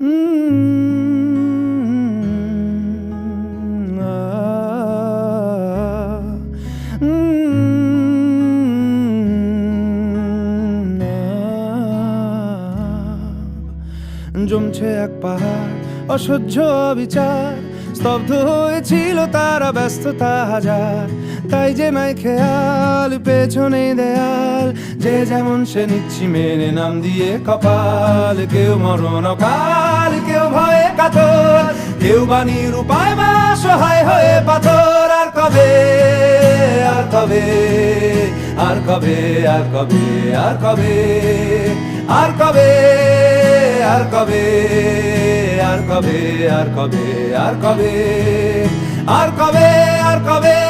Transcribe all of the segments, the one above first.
জমছে এক পাহাড় অসহ্য বিচার স্তব্ধ হয়েছিল তারা ব্যস্ততা হাজার। তাই যে নাই খেয়াল পেছনে দেয়াল যে যেমন সে নিচ্ছি মেনে নাম দিয়ে কপাল কেউ মরণ কাল কেউ ভয়ে কাতর কেউ বাণীর উপায় বা সহায় হয়ে পাথর আর কবে আর কবে আর কবে আর কবে আর কবে আর কবে আর কবে আর কবে আর কবে আর কবে আর কবে আর কবে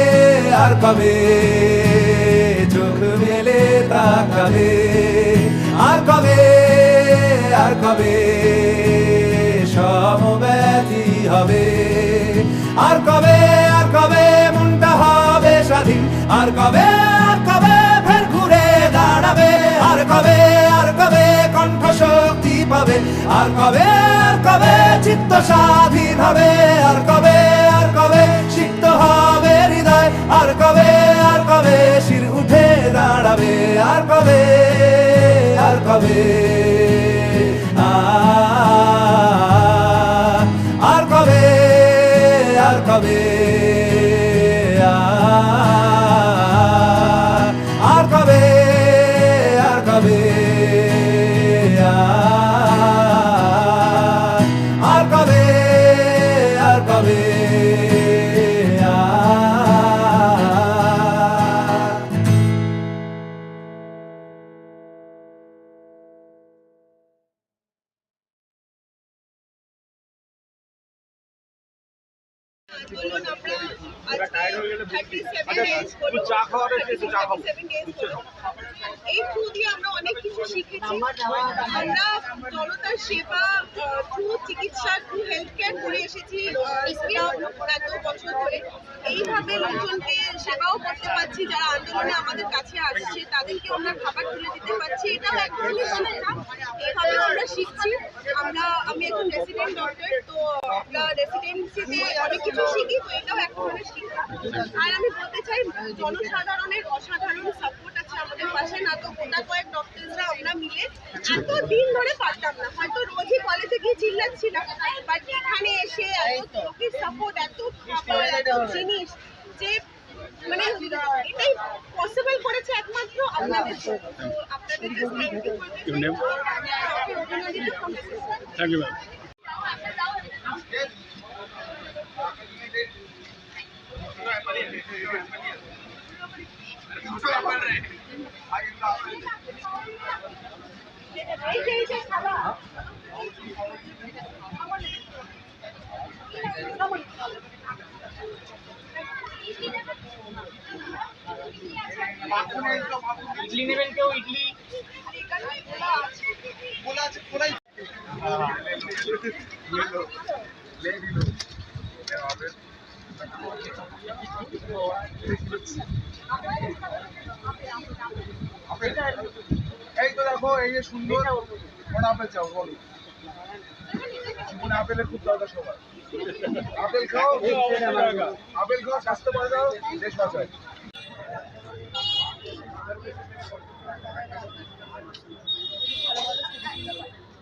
আর কবে? চোখ মেলে তাকাবে। আর কবে? আর কবে? সমব্যথী হবে। আর কবে? আর কবে মনটা হবে স্বাধীন? আর কবে? আর কবে ফের ঘুরে দাঁড়াবে? আর কবে? আর কবে কণ্ঠ শক্তি পাবে? আর কবে? আর কবে চিত্ত স্বাধীন? এই থ্রু দিয়ে আমরা অনেক কিছু শিখেছি। আমরা জনতার সেবা থ্রু চিকিৎসা থ্রু হেলথ কেয়ার করে এসেছি এত বছর ধরে। এইভাবে লোকজনকে সেবাও করতে পারছি যারা আন্দোলনে আমাদের কাছে আসছে তাদেরকে আমরা খাবার তুলে দিতে পারছি। এটাও এক ধরনের শিক্ষা। এইভাবে আমরা শিখছি। আমরা আমি একজন রেসিডেন্ট ডক্টর তো আমরা রেসিডেন্সিতে অনেক কিছু শিখি তো এটাও এক ধরনের শিক্ষা আর আমি বলতে চাই জনসাধারণের অসাধারণ সাপোর্ট আছে আমাদের পাশে। না তো গোটা কয়েক ডক্টরসরা আমরা মিলে এত দিন ধরে পারতাম না। হয়তো রোজই কলেজে গিয়ে চিল্লাচ্ছি না বাট এখানে এসে এত লোকের সাপোর্ট এত খাবার এত জিনিস যে মানে এটাই পসিবল করেছে একমাত্র আপনাদের. থ্যাংক ইউ ম্যাম এই যে এই যে খাবার ইডলি নেবেন কেউ? ইডলি? এই তো দেখো, এই যে সুন্দর ফটাফট যাও বলো জীবনে আপেলের খুব দরকার সবার আপেল খাও আপেল খাও স্বাস্থ্য বাঁচাও দেশ বাঁচাও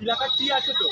এলাকার কি আছে তো?